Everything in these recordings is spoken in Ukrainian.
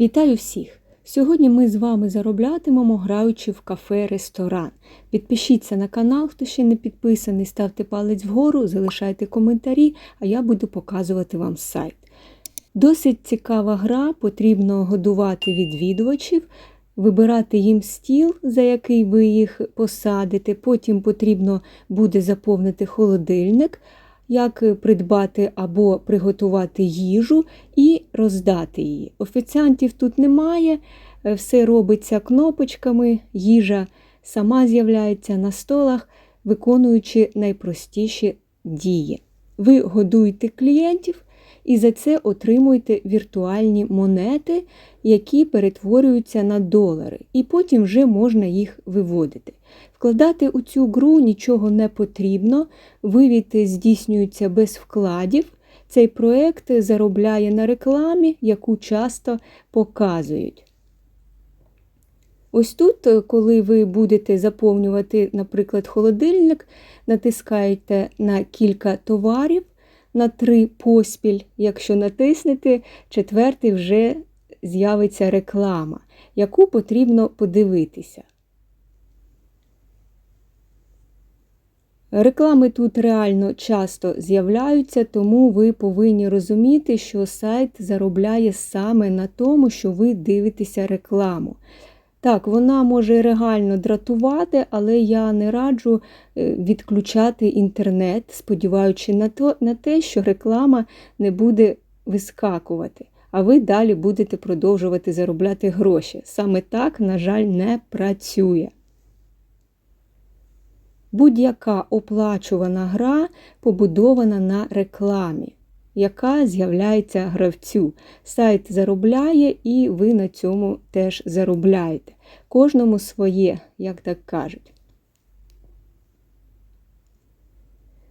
Вітаю всіх! Сьогодні ми з вами зароблятимемо, граючи в кафе-ресторан. Підпишіться на канал, хто ще не підписаний, ставте палець вгору, залишайте коментарі, а я буду показувати вам сайт. Досить цікава гра, потрібно годувати відвідувачів, вибирати їм стіл, за який ви їх посадите. Потім потрібно буде заповнити холодильник, як придбати або приготувати їжу і роздати її. Офіціантів тут немає, все робиться кнопочками, їжа сама з'являється на столах, виконуючи найпростіші дії. Ви годуєте клієнтів і за це отримуєте віртуальні монети, які перетворюються на долари, і потім вже можна їх виводити. Вкладати у цю гру нічого не потрібно, вивід здійснюється без вкладів. Цей проєкт заробляє на рекламі, яку часто показують. Ось тут, коли ви будете заповнювати, наприклад, холодильник, натискаєте на кілька товарів, на три поспіль. Якщо натиснете, четвертий вже з'явиться реклама, яку потрібно подивитися. Реклами тут реально часто з'являються, тому ви повинні розуміти, що сайт заробляє саме на тому, що ви дивитеся рекламу. Так, вона може реально дратувати, але я не раджу відключати інтернет, сподіваючись на, то, на те, що реклама не буде вискакувати, а ви далі будете продовжувати заробляти гроші. Саме так, на жаль, не працює. Будь-яка оплачувана гра побудована на рекламі, яка з'являється гравцю. Сайт заробляє, і ви на цьому теж заробляєте. Кожному своє, як так кажуть.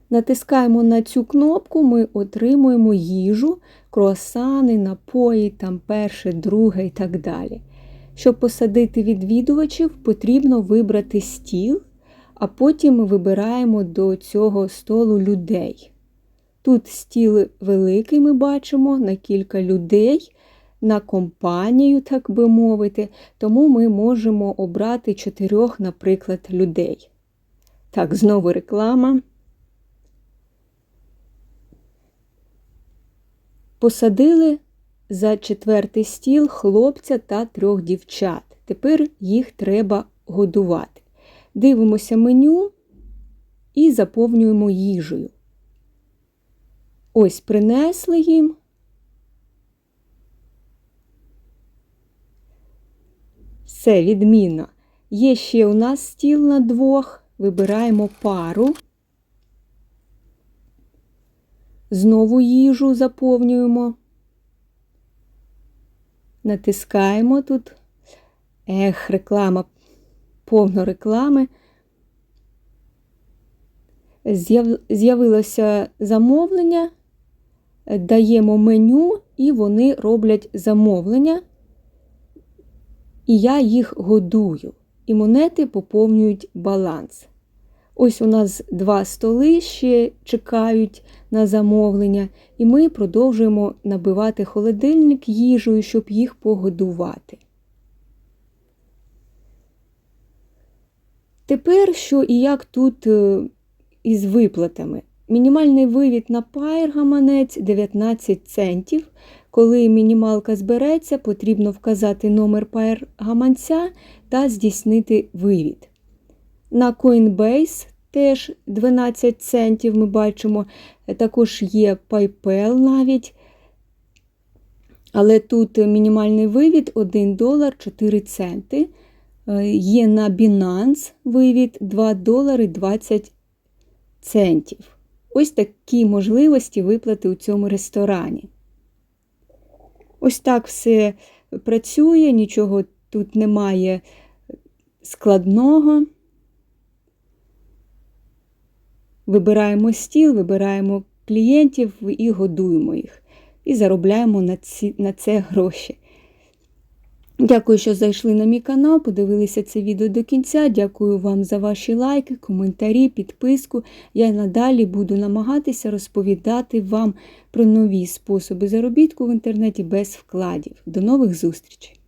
Натискаємо на цю кнопку, ми отримуємо їжу, круасани, напої, там перше, друге і так далі. Щоб посадити відвідувачів, потрібно вибрати стіл, а потім ми вибираємо до цього столу людей. Тут стіл великий ми бачимо на кілька людей, на компанію, так би мовити, тому ми можемо обрати чотирьох, наприклад, людей. Так, знову реклама. Посадили за четвертий стіл хлопця та трьох дівчат. Тепер їх треба годувати. Дивимося меню і заповнюємо їжею. Ось принесли їм. Все, відмінно. Є ще у нас стіл на двох. Вибираємо пару. Знову їжу заповнюємо. Натискаємо тут. Ех, реклама, повно реклами. З'явилося замовлення, даємо меню, і вони роблять замовлення, і я їх годую. І монети поповнюють баланс. Ось у нас два столи ще чекають на замовлення, і ми продовжуємо набивати холодильник їжею, щоб їх погодувати. Тепер що і як тут із виплатами. Мінімальний вивід на пайр гаманець 19 центів. Коли мінімалка збереться, потрібно вказати номер пайр гаманця та здійснити вивід. На Coinbase теж 12 центів ми бачимо, також є PayPal навіть. Але тут мінімальний вивід 1 долар 4 центи. Є на Binance вивід 2 долари 20 центів. Ось такі можливості виплати у цьому ресторані. Ось так все працює, нічого тут немає складного. Вибираємо стіл, вибираємо клієнтів і годуємо їх. І заробляємо на, ці, на це гроші. Дякую, що зайшли на мій канал, подивилися це відео до кінця. Дякую вам за ваші лайки, коментарі, підписку. Я надалі буду намагатися розповідати вам про нові способи заробітку в інтернеті без вкладів. До нових зустрічей!